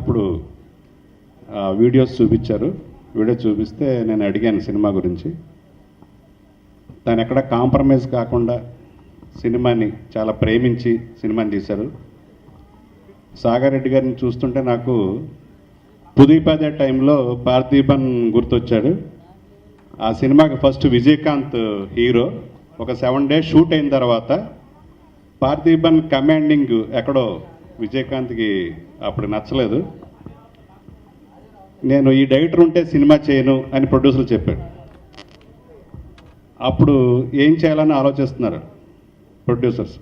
అప్పుడు వీడియోస్ చూపించారు. వీడియో చూపిస్తే నేను అడిగాను సినిమా గురించి. తను ఎక్కడ కాంప్రమైజ్ కాకుండా సినిమాని చాలా ప్రేమించి సినిమాని తీశారు. సాగర్ రెడ్డి గారిని చూస్తుంటే నాకు పుదీపాదే టైంలో పార్థీపన్ గుర్తొచ్చాడు. ఆ సినిమాకి ఫస్ట్ విజయకాంత్ హీరో. ఒక సెవెన్ డేస్ షూట్ అయిన తర్వాత పార్థీపన్ కమాండింగ్ ఎక్కడో విజయకాంత్కి అప్పుడు నచ్చలేదు. నేను ఈ డైరెక్టర్ ఉంటే సినిమా చేయను అని ప్రొడ్యూసర్ చెప్పాడు. అప్పుడు ఏం చేయాలని ఆలోచిస్తున్నారు ప్రొడ్యూసర్స్?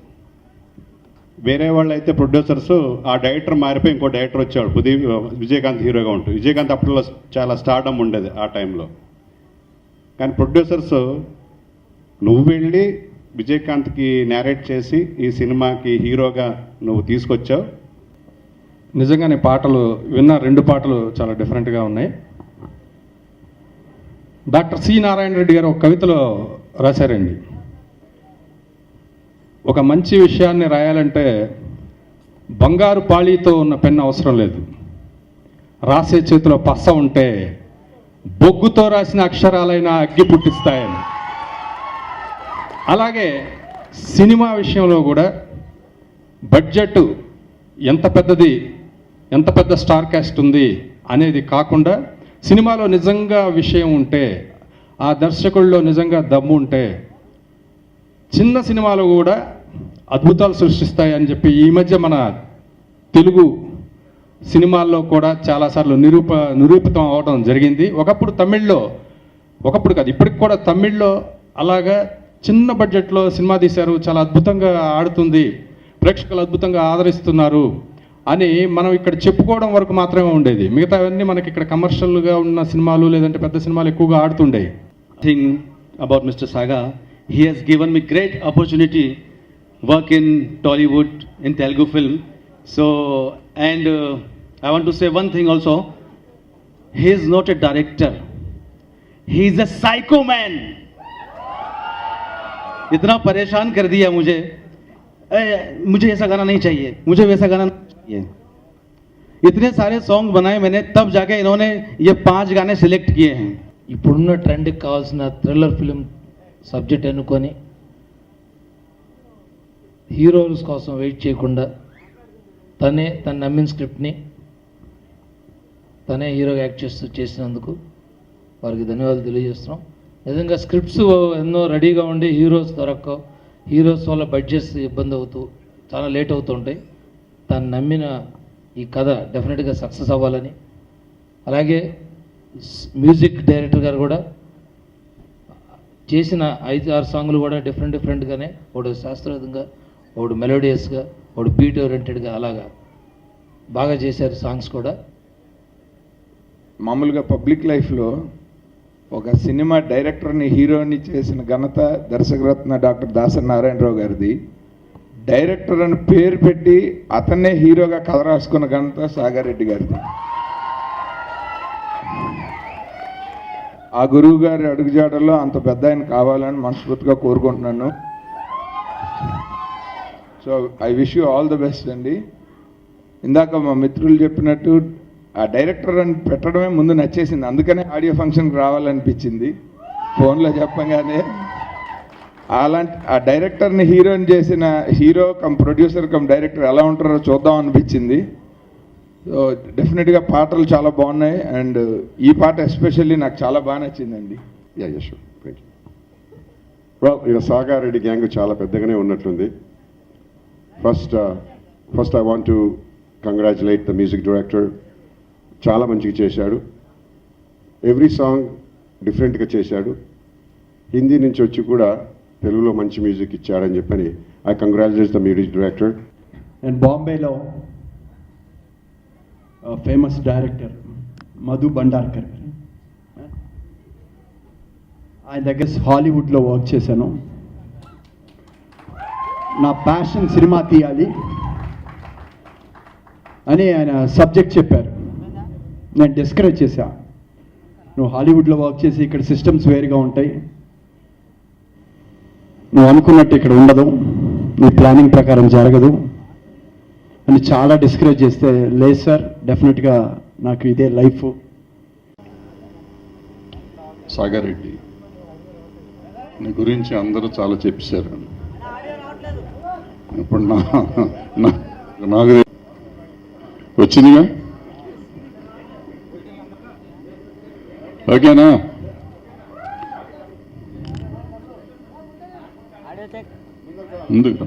వేరే వాళ్ళు అయితే ప్రొడ్యూసర్స్ ఆ డైరెక్టర్ మారిపోయి ఇంకో డైరెక్టర్ వచ్చాడు. పుది విజయకాంత్ హీరోగా ఉంటుంది విజయకాంత్ అప్పట్లో చాలా స్టార్డమ్ ఉండేది ఆ టైంలో. కానీ ప్రొడ్యూసర్స్ నువ్వు వెళ్ళి విజయకాంత్కి నేరేట్ చేసి ఈ సినిమాకి హీరోగా నువ్వు తీసుకొచ్చావు. నిజంగానే పాటలు విన్న రెండు పాటలు చాలా డిఫరెంట్గా ఉన్నాయి. డాక్టర్ సి నారాయణ రెడ్డి గారు ఒక కవితలో రాశారండి. ఒక మంచి విషయాన్ని రాయాలంటే బంగారు పాళీతో ఉన్న పెన్ను అవసరం లేదు. రాసే చేతిలో పస్స ఉంటే బొగ్గుతో రాసిన అక్షరాలైనా అగ్గి పుట్టిస్తాయని. అలాగే సినిమా విషయంలో కూడా బడ్జెట్ ఎంత పెద్దది ఎంత పెద్ద స్టార్ క్యాస్ట్ ఉంది అనేది కాకుండా సినిమాలో నిజంగా విషయం ఉంటే ఆ దర్శకుల్లో నిజంగా దమ్ము ఉంటే చిన్న సినిమాలు కూడా అద్భుతాలు సృష్టిస్తాయి అని చెప్పి ఈ మధ్య మన తెలుగు సినిమాల్లో కూడా చాలాసార్లు నిరూప నిరూపితం అవడం జరిగింది. ఒకప్పుడు తమిళ్ళో ఒకప్పుడు కాదు ఇప్పటికి కూడా తమిళ్ళో అలాగా చిన్న బడ్జెట్లో సినిమా తీశారు. చాలా అద్భుతంగా ఆడుతుంది. ప్రేక్షకులు అద్భుతంగా ఆదరిస్తున్నారు. అని మనం ఇక్కడ చెప్పుకోవడం వరకు మాత్రమే ఉండేది మిగతావన్నీ మనకి ఇక్కడ కమర్షియల్గా ఉన్న సినిమాలు లేదంటే పెద్ద సినిమాలు ఎక్కువగా ఆడుతుండేవి thing about Mr. Saga. He has given me great opportunity work in Tollywood in Telugu film. So and uh, I want to say one thing also. He is not a director. He is a psycho man. इतना परेशान कर दिया मुझे ए, मुझे ऐसा गाना नहीं चाहिए मुझे वैसा गाना नहीं चाहिए इतने सारे सॉन्ग बनाए मैंने तब जाके इन्होंने ये पांच गाने सिलेक्ट किए हैं ఇప్పుడున్న ట్రెండ్కి కావాల్సిన థ్రిల్లర్ ఫిలిం సబ్జెక్ట్ ఎన్నుకొని హీరోస్ కోసం వెయిట్ చేయకుండా తనే తన నమ్మిన స్క్రిప్ట్ని తనే హీరోగా యాక్ట్ చేస్తూ చేసినందుకు వారికి ధన్యవాదాలు తెలియజేస్తున్నాం నిజంగా స్క్రిప్ట్స్ ఎన్నో రెడీగా ఉండి హీరోస్ దొరక్క హీరోస్ వల్ల బడ్జెట్స్ ఇబ్బంది అవుతూ చాలా లేట్ అవుతుంటాయి తను నమ్మిన ఈ కథ డెఫినెట్గా సక్సెస్ అవ్వాలని. అలాగే మ్యూజిక్ డైరెక్టర్ గారు కూడా చేసిన ఐదు ఆరు సాంగ్లు కూడా డిఫరెంట్ డిఫరెంట్గానే ఒకడు శాస్త్రవేదంగా ఒకడు మెలోడియస్గా ఒకడు బీట్ ఓరియంటెడ్గా అలాగా బాగా చేశారు సాంగ్స్ కూడా. మామూలుగా పబ్లిక్ లైఫ్లో ఒక సినిమా డైరెక్టర్ని హీరోని చేసిన ఘనత దర్శకరత్న డాక్టర్ దాసరి నారాయణరావు గారిది. డైరెక్టర్ అని పేరు పెట్టి అతన్నే హీరోగా కథ రాసుకున్న ఘనత సాగర్ రెడ్డి గారిది. ఆ గురువు గారి అడుగుజాడల్లో అంత పెద్ద ఆయన కావాలని మనస్ఫూర్తిగా కోరుకుంటున్నాను. So I wish you all the best అండి. ఇందాక మా మిత్రులు చెప్పినట్టు ఆ డైరెక్టర్ అని పెట్టడమే ముందు నచ్చేసింది. అందుకనే ఆడియో ఫంక్షన్కి రావాలనిపించింది. ఫోన్లో చెప్పగానే అలాంటి ఆ డైరెక్టర్ని హీరోని చేసిన hero cum producer cum director ఎలా ఉంటారో చూద్దాం అనిపించింది. సో డెఫినెట్గా పాటలు చాలా బాగున్నాయి. అండ్ ఈ పాట ఎస్పెషల్లీ నాకు చాలా బాగా నచ్చిందండి. యా యశ్ థ్యాంక్ యూ ఇక సాగారెడ్డి గ్యాంగ్ చాలా పెద్దగానే ఉన్నట్లుంది. First first I want to congratulate the music director చాలా మంచిగా చేశాడు. ఎవ్రీ సాంగ్ డిఫరెంట్గా చేశాడు. హిందీ నుంచి వచ్చి కూడా తెలుగులో మంచి మ్యూజిక్ ఇచ్చాడని చెప్పని I congratulate the music director and బాంబేలో ఫేమస్ డైరెక్టర్ మధు భండార్కర్ ఆయన దగ్గర హాలీవుడ్లో వర్క్ చేశాను. నా ప్యాషన్ సినిమా తీయాలి అని ఆయన సబ్జెక్ట్ చెప్పారు. నేను డిస్కరేజ్ చేశా. నువ్వు హాలీవుడ్లో వర్క్ చేసి ఇక్కడ సిస్టమ్స్ వేరుగా ఉంటాయి. నువ్వు అనుకున్నట్టు ఇక్కడ ఉండదు. నీ ప్లానింగ్ ప్రకారం జరగదు. అని చాలా డిస్కరేజ్ చేస్తే లేదు సార్ డెఫినెట్గా నాకు ఇదే లైఫ్ సాగారెడ్డి నీ గురించి అందరూ చాలా చెప్పారు. ఇప్పుడు నా- నాకు వచ్చిందిగా? ఓకేనా? ముందుకు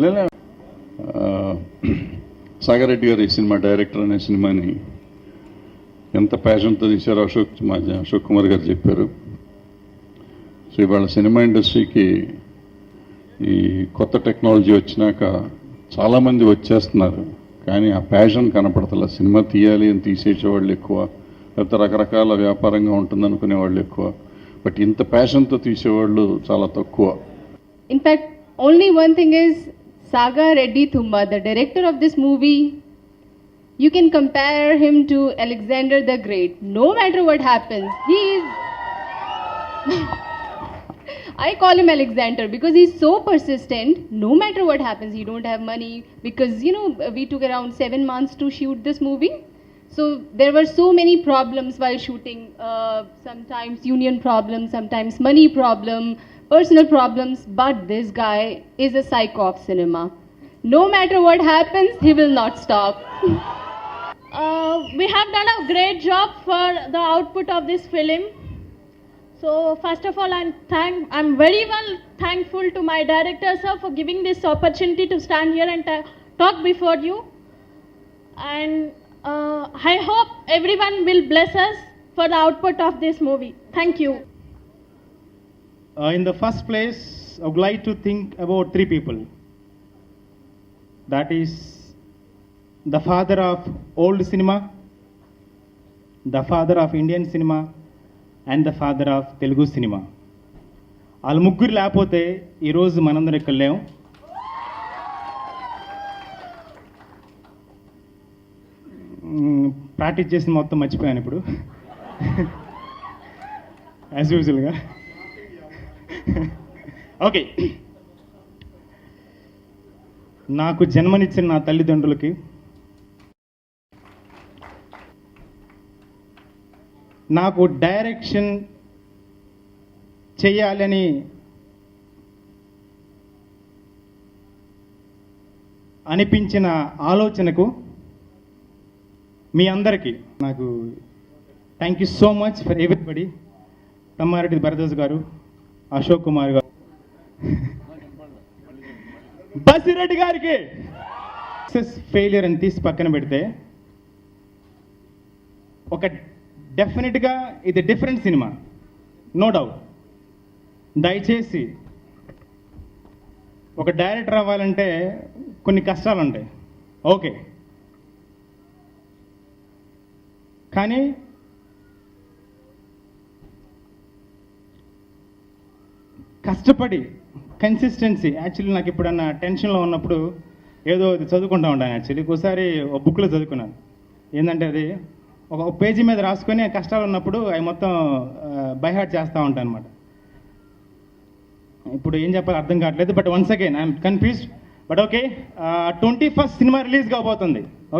లే- ఆ, గారు ఈ సినిమా డైరెక్టర్ అనే సినిమాని ఎంత ప్యాషన్తో తీశారో అశోక్ మా అశోక్ కుమార్ గారు చెప్పారు. సో ఇవాళ సినిమా ఇండస్ట్రీకి ఈ కొత్త టెక్నాలజీ వచ్చినాక చాలా మంది వచ్చేస్తున్నారు. కానీ ఆ ప్యాషన్ కనపడతల. సినిమా తీయాలి అని తీసేసేవాళ్ళు ఎక్కువ. లేకపోతే రకరకాల వ్యాపారంగా ఉంటుంది అనుకునేవాళ్ళు ఎక్కువ. బట్ ఇంత ప్యాషన్తో తీసేవాళ్ళు చాలా తక్కువ. In fact only one thing is Saga Reddy Tumma the director of this movie you can compare him to Alexander the great no matter what happens I call him Alexander because he's so persistent. No matter what happens, he don't have money because you know we took around seven months to shoot this movie. So there were so many problems while shooting. Uh, sometimes union problems, sometimes money problem, personal problems. But this guy is a psycho of cinema. No matter what happens, he will not stop. Uh, we have done a great job for the output of this film. So first of all, I'm thank I'm very well thankful to my director sir for giving this opportunity to stand here and ta- talk before you. And uh, I hope everyone will bless us for the output of this movie. Thank you. Uh, in the first place, I would like to think about three people. That is the father of old cinema, the father of Indian cinema, and the father of Telugu cinema వాళ్ళ ముగ్గురు లేకపోతే ఈరోజు మనందరం ఇక్కడ లేం. Practice చేసి మొత్తం మర్చిపోయాను ఇప్పుడు. యాజ్ యూజువల్గా ఓకే. నాకు జన్మనిచ్చిన నా తల్లిదండ్రులకి నాకు డైరెక్షన్ చేయాలని అనిపించిన ఆలోచనకు మీ అందరికీ నాకు thank you so much for everybody Tammareddy Bharadwaja గారు అశోక్ కుమార్ గారు. బసిరెడ్డి గారికి సక్సెస్ ఫెయిలియర్ అని తీసి పక్కన పెడితే ఒక డెఫినెట్గా ఇది డిఫరెంట్ సినిమా నో డౌట్ దయచేసి ఒక డైరెక్టర్ అవ్వాలంటే కొన్ని కష్టాలు ఉంటాయి ఓకే కానీ కష్టపడి కన్సిస్టెన్సీ యాక్చువల్లీ నాకు ఎప్పుడన్నా టెన్షన్లో ఉన్నప్పుడు ఏదో ఇది చదువుకుంటా ఉంటాను యాక్చువల్లీ ఒకసారి ఒక బుక్లో చదువుకున్నాను. ఏంటంటే అది? ఒక పేజీ మీద రాసుకొని కష్టాలు ఉన్నప్పుడు అవి మొత్తం బైహార్ట్ చేస్తూ ఉంటాను అనమాట ఇప్పుడు ఏం చెప్పాలి అర్థం కావట్లేదు but once again I'm confused. But okay twenty first cinema release కాబోతుంది